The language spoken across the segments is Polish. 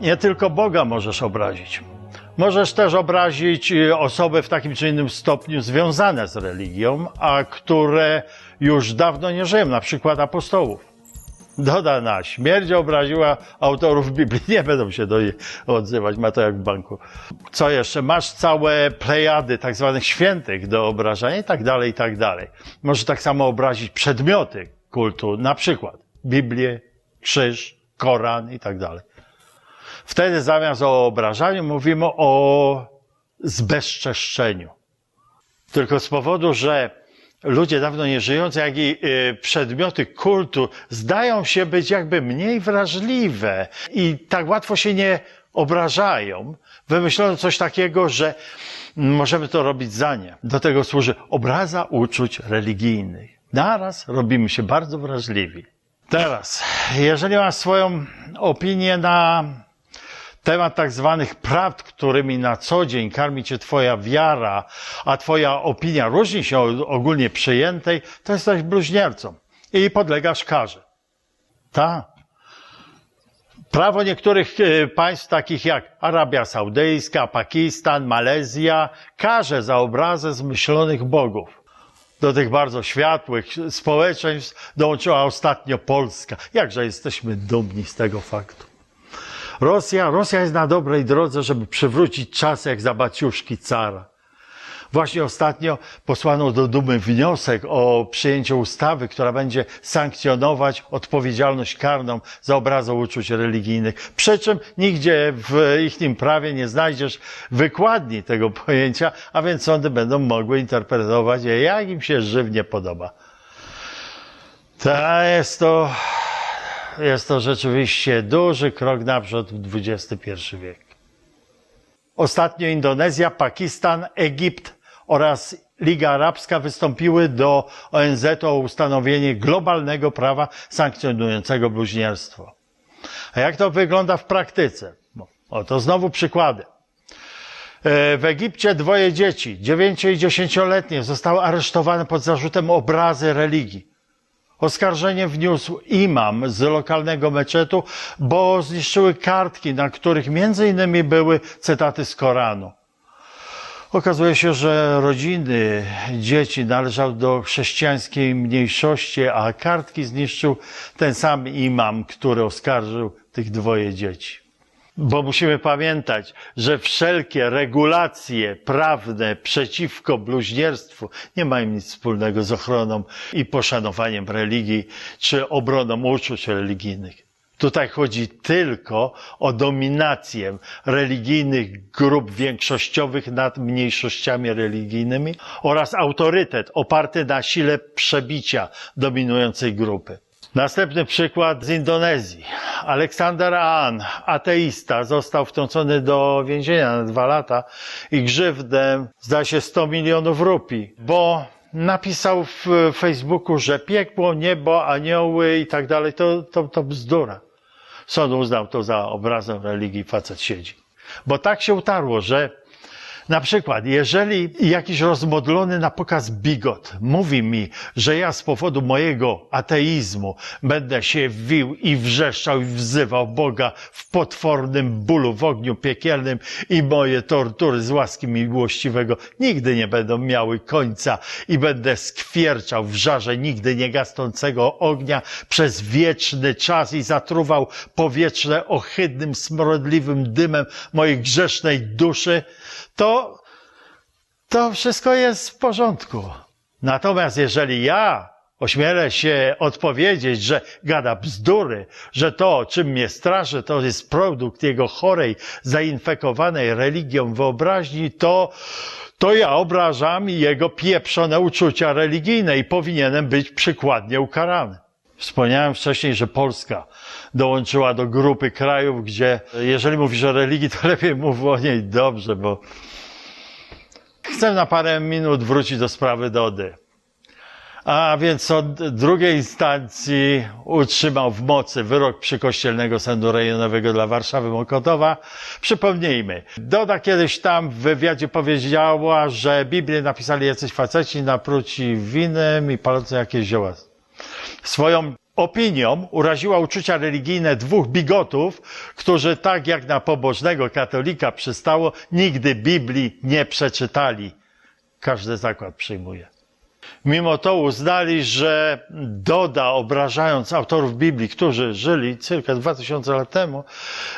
nie tylko Boga możesz obrazić. Możesz też obrazić y, osoby w takim czy innym stopniu związane z religią, a które już dawno nie żyją, na przykład apostołów. Dodana śmierć obraziła autorów Biblii. Nie będą się do niej odzywać, ma to jak w banku. Co jeszcze? Masz całe plejady tak zwanych świętych do obrażania i tak dalej, i tak dalej. Może tak samo obrazić przedmioty kultu, na przykład Biblię, krzyż, Koran i tak dalej. Wtedy zamiast o obrażaniu mówimy o zbezczeszczeniu. Tylko z powodu, że ludzie dawno nie żyjący, jak i y, przedmioty kultu zdają się być jakby mniej wrażliwe i tak łatwo się nie obrażają, wymyślono coś takiego, że możemy to robić za nie. Do tego służy obraza uczuć religijnych. Naraz robimy się bardzo wrażliwi. Teraz, jeżeli masz swoją opinię na temat tak zwanych prawd, którymi na co dzień karmi cię twoja wiara, a twoja opinia różni się od ogólnie przyjętej, to jesteś bluźniercą i podlegasz karze. Tak. Prawo niektórych e, państw, takich jak Arabia Saudyjska, Pakistan, Malezja, karze za obrazę zmyślonych bogów. Do tych bardzo światłych społeczeństw dołączyła ostatnio Polska. Jakże jesteśmy dumni z tego faktu. Rosja, Rosja jest na dobrej drodze, żeby przywrócić czas jak za baciuszki cara. Właśnie ostatnio posłano do Dumy wniosek o przyjęcie ustawy, która będzie sankcjonować odpowiedzialność karną za obrazę uczuć religijnych. Przy czym nigdzie w ich prawie nie znajdziesz wykładni tego pojęcia, a więc sądy będą mogły interpretować je, jak im się żywnie podoba. To jest to jest to rzeczywiście duży krok naprzód w XXI wiek. Ostatnio Indonezja, Pakistan, Egipt oraz Liga Arabska wystąpiły do ONZ o ustanowienie globalnego prawa sankcjonującego bluźnierstwo. A jak to wygląda w praktyce? No, oto znowu przykłady. E, w Egipcie dwoje dzieci, dziewięcio i dziesięcioletnie, zostały aresztowane pod zarzutem obrazy religii. Oskarżenie wniósł imam z lokalnego meczetu, bo zniszczyły kartki, na których między innymi były cytaty z Koranu. Okazuje się, że rodziny dzieci należały do chrześcijańskiej mniejszości, a kartki zniszczył ten sam imam, który oskarżył tych dwoje dzieci. Bo musimy pamiętać, że wszelkie regulacje prawne przeciwko bluźnierstwu nie mają nic wspólnego z ochroną i poszanowaniem religii czy obroną uczuć religijnych. Tutaj chodzi tylko o dominację religijnych grup większościowych nad mniejszościami religijnymi oraz autorytet oparty na sile przebicia dominującej grupy. Następny przykład z Indonezji. Aleksander Aan, ateista, został wtrącony do więzienia na dwa lata i grzywdę, zda się, 100 milionów rupii, bo napisał w Facebooku, że piekło, niebo, anioły i tak dalej, to, to, to bzdura. Sąd uznał to za obrazem religii, facet siedzi. Bo tak się utarło, że na przykład, jeżeli jakiś rozmodlony na pokaz bigot mówi mi, że ja z powodu mojego ateizmu będę się wił i wrzeszczał i wzywał Boga w potwornym bólu, w ogniu piekielnym i moje tortury z łaski miłościwego nigdy nie będą miały końca i będę skwierczał w żarze nigdy nie gasnącego ognia przez wieczny czas i zatruwał powietrze ohydnym, smrodliwym dymem mojej grzesznej duszy, to, to wszystko jest w porządku. Natomiast jeżeli ja ośmielę się odpowiedzieć, że gada bzdury, że to, czym mnie straszy, to jest produkt jego chorej, zainfekowanej religią wyobraźni, to, to ja obrażam jego pieprzone uczucia religijne i powinienem być przykładnie ukarany. Wspomniałem wcześniej, że Polska dołączyła do grupy krajów, gdzie jeżeli mówisz o religii, to lepiej mów o niej dobrze, bo chcę na parę minut wrócić do sprawy Dody. A więc od drugiej instancji utrzymał w mocy wyrok przykościelnego sądu rejonowego dla Warszawy Mokotowa. Przypomnijmy, Doda kiedyś tam w wywiadzie powiedziała, że Biblię napisali jacyś faceci napruci winem i palący jakieś zioła. Swoją opinią uraziła uczucia religijne dwóch bigotów, którzy tak jak na pobożnego katolika przystało, nigdy Biblii nie przeczytali. Każdy zakład przyjmuje. Mimo to uznali, że Doda, obrażając autorów Biblii, którzy żyli circa 2000 lat temu,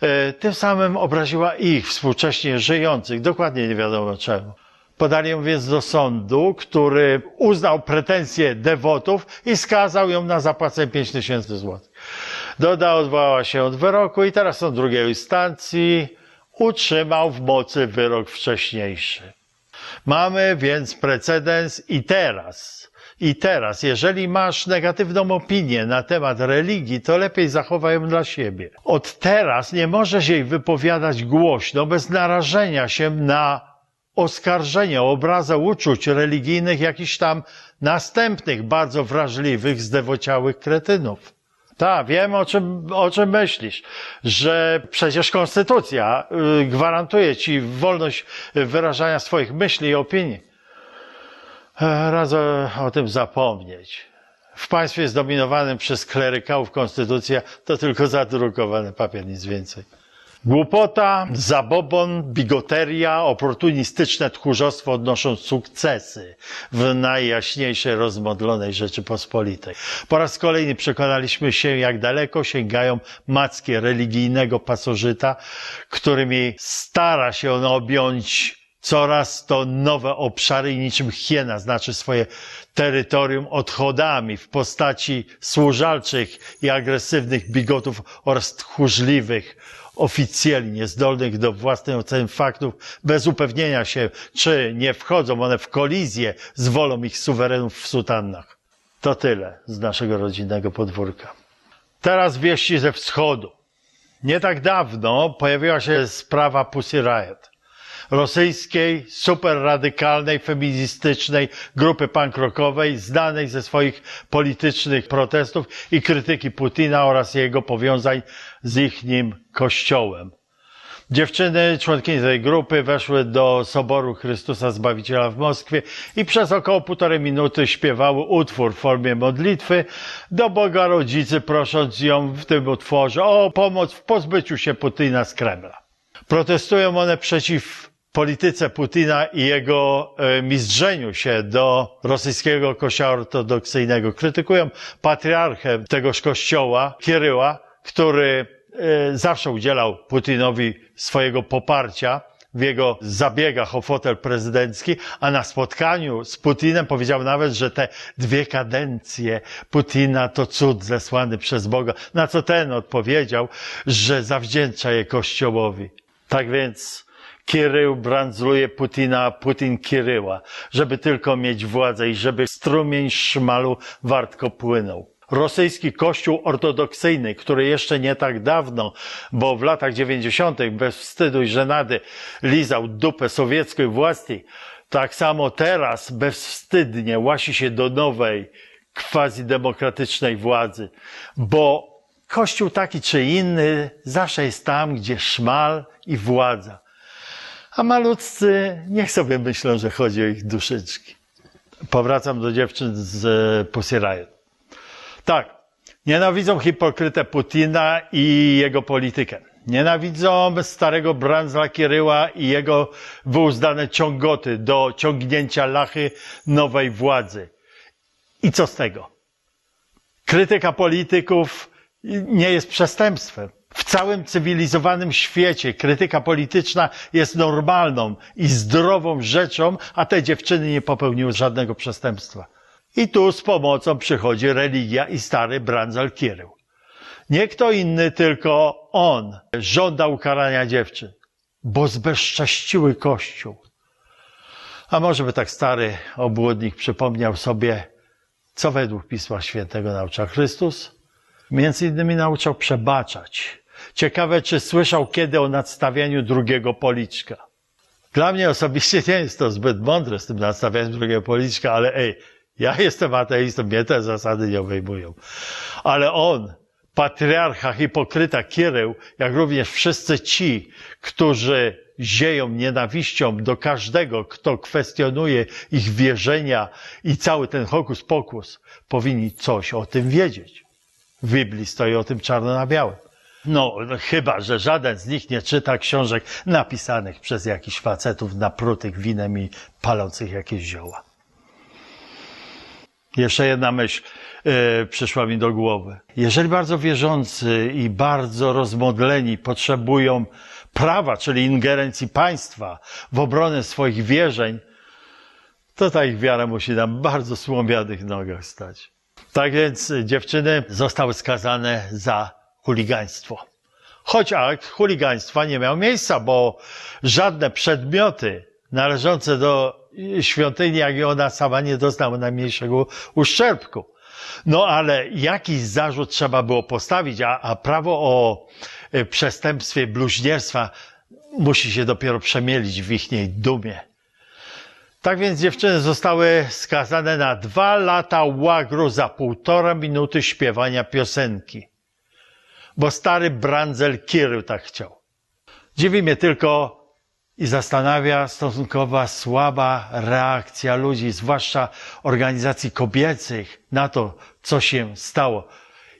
e, tym samym obraziła ich, współcześnie żyjących. Dokładnie nie wiadomo czemu. Podali ją więc do sądu, który uznał pretensje dewotów i skazał ją na zapłacenie 5 tysięcy złotych. Doda odwołała się od wyroku i teraz sąd drugiej instancji utrzymał w mocy wyrok wcześniejszy. Mamy więc precedens i teraz, i teraz, jeżeli masz negatywną opinię na temat religii, to lepiej zachowaj ją dla siebie. Od teraz nie możesz jej wypowiadać głośno, bez narażenia się na oskarżenia, obrazę uczuć religijnych jakichś tam następnych, bardzo wrażliwych, zdewociałych kretynów. Tak, wiem o czym, o czym myślisz, że przecież konstytucja y, gwarantuje ci wolność wyrażania swoich myśli i opinii. E, Radzę o tym zapomnieć. W państwie zdominowanym przez klerykałów konstytucja to tylko zadrukowany papier, nic więcej. Głupota, zabobon, bigoteria, oportunistyczne tchórzostwo odnoszą sukcesy w najjaśniejszej, rozmodlonej Rzeczypospolitej. Po raz kolejny przekonaliśmy się, jak daleko sięgają mackie religijnego pasożyta, którymi stara się on objąć coraz to nowe obszary i niczym hiena znaczy swoje terytorium odchodami w postaci służalczych i agresywnych bigotów oraz tchórzliwych oficjeli niezdolnych do własnej oceny faktów, bez upewnienia się, czy nie wchodzą one w kolizję z wolą ich suwerenów w sutannach. To tyle z naszego rodzinnego podwórka. Teraz wieści ze wschodu. Nie tak dawno pojawiła się sprawa Pussy Riot rosyjskiej, superradykalnej, feministycznej grupy punk rockowej, znanej ze swoich politycznych protestów i krytyki Putina oraz jego powiązań z ich nim kościołem. Dziewczyny, członkini tej grupy weszły do Soboru Chrystusa Zbawiciela w Moskwie i przez około półtorej minuty śpiewały utwór w formie modlitwy do Boga Rodzicy, prosząc ją w tym utworze o pomoc w pozbyciu się Putina z Kremla. Protestują one przeciw polityce Putina i jego e, mizdrzeniu się do rosyjskiego kościoła ortodoksyjnego. Krytykują patriarchę tegoż kościoła, Kieryła, który e, zawsze udzielał Putinowi swojego poparcia w jego zabiegach o fotel prezydencki, a na spotkaniu z Putinem powiedział nawet, że te dwie kadencje Putina to cud zesłany przez Boga, na co ten odpowiedział, że zawdzięcza je Kościołowi. Tak więc Kirył brandzluje Putina, a Putin Kiryła, żeby tylko mieć władzę i żeby strumień szmalu wartko płynął. Rosyjski kościół ortodoksyjny, który jeszcze nie tak dawno, bo w latach dziewięćdziesiątych bez wstydu i żenady lizał dupę sowieckiej władzy, tak samo teraz bezwstydnie łasi się do nowej, quasi-demokratycznej władzy, bo kościół taki czy inny zawsze jest tam, gdzie szmal i władza. A malutcy niech sobie myślą, że chodzi o ich duszyczki. Powracam do dziewczyn z Pussy Riot. Tak, nienawidzą hipokrytę Putina i jego politykę. Nienawidzą starego Brandzla Kieryła i jego wyuzdane ciągoty do ciągnięcia lachy nowej władzy. I co z tego? Krytyka polityków nie jest przestępstwem. W całym cywilizowanym świecie krytyka polityczna jest normalną i zdrową rzeczą, a te dziewczyny nie popełniły żadnego przestępstwa. I tu z pomocą przychodzi religia i stary Brandzal Kierył. Nie kto inny, tylko on żąda ukarania dziewczyn, bo zbezcześciły Kościół. A może by tak stary obłudnik przypomniał sobie, co według Pisma Świętego naucza Chrystus? Między innymi nauczał przebaczać. Ciekawe, czy słyszał kiedy o nadstawianiu drugiego policzka. Dla mnie osobiście nie jest to zbyt mądre z tym nadstawianiem drugiego policzka, ale ej, ja jestem ateistą, mnie te zasady nie obejmują. Ale on, patriarcha, hipokryta Kiereł, jak również wszyscy ci, którzy zieją nienawiścią do każdego, kto kwestionuje ich wierzenia i cały ten hokus pokus, powinni coś o tym wiedzieć. W Biblii stoi o tym czarno na białym. No, chyba, że żaden z nich nie czyta książek napisanych przez jakichś facetów naprutych winem i palących jakieś zioła. Jeszcze jedna myśl e, przyszła mi do głowy. Jeżeli bardzo wierzący i bardzo rozmodleni potrzebują prawa, czyli ingerencji państwa w obronę swoich wierzeń, to ta ich wiara musi na bardzo słomianych nogach stać. Tak więc dziewczyny zostały skazane za chuligaństwo. Choć akt chuligaństwa nie miał miejsca, bo żadne przedmioty należące do świątyni, jak i ona sama nie doznały najmniejszego uszczerbku. No ale jakiś zarzut trzeba było postawić, a, a prawo o e, przestępstwie bluźnierstwa musi się dopiero przemielić w ichniej dumie. Tak więc dziewczyny zostały skazane na dwa lata łagru za półtora minuty śpiewania piosenki. Bo stary Brandzel Kirył tak chciał. Dziwi mnie tylko i zastanawia stosunkowa słaba reakcja ludzi, zwłaszcza organizacji kobiecych, na to, co się stało.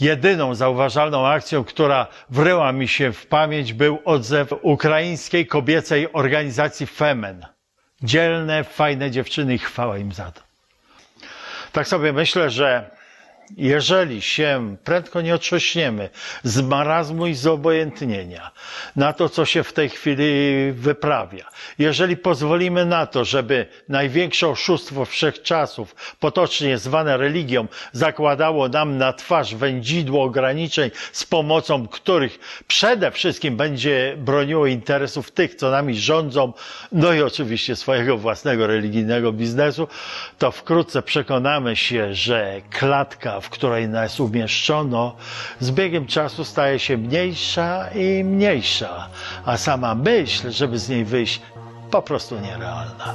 Jedyną zauważalną akcją, która wryła mi się w pamięć, był odzew ukraińskiej kobiecej organizacji Femen. Dzielne, fajne dziewczyny i chwała im za to. Tak sobie myślę, że jeżeli się prędko nie otrząśniemy z marazmu i z obojętnienia na to, co się w tej chwili wyprawia, jeżeli pozwolimy na to, żeby największe oszustwo wszechczasów, potocznie zwane religią, zakładało nam na twarz wędzidło ograniczeń, z pomocą których przede wszystkim będzie broniło interesów tych, co nami rządzą, no i oczywiście swojego własnego religijnego biznesu, to wkrótce przekonamy się, że klatka w której nas umieszczono, z biegiem czasu staje się mniejsza i mniejsza, a sama myśl, żeby z niej wyjść, po prostu nierealna.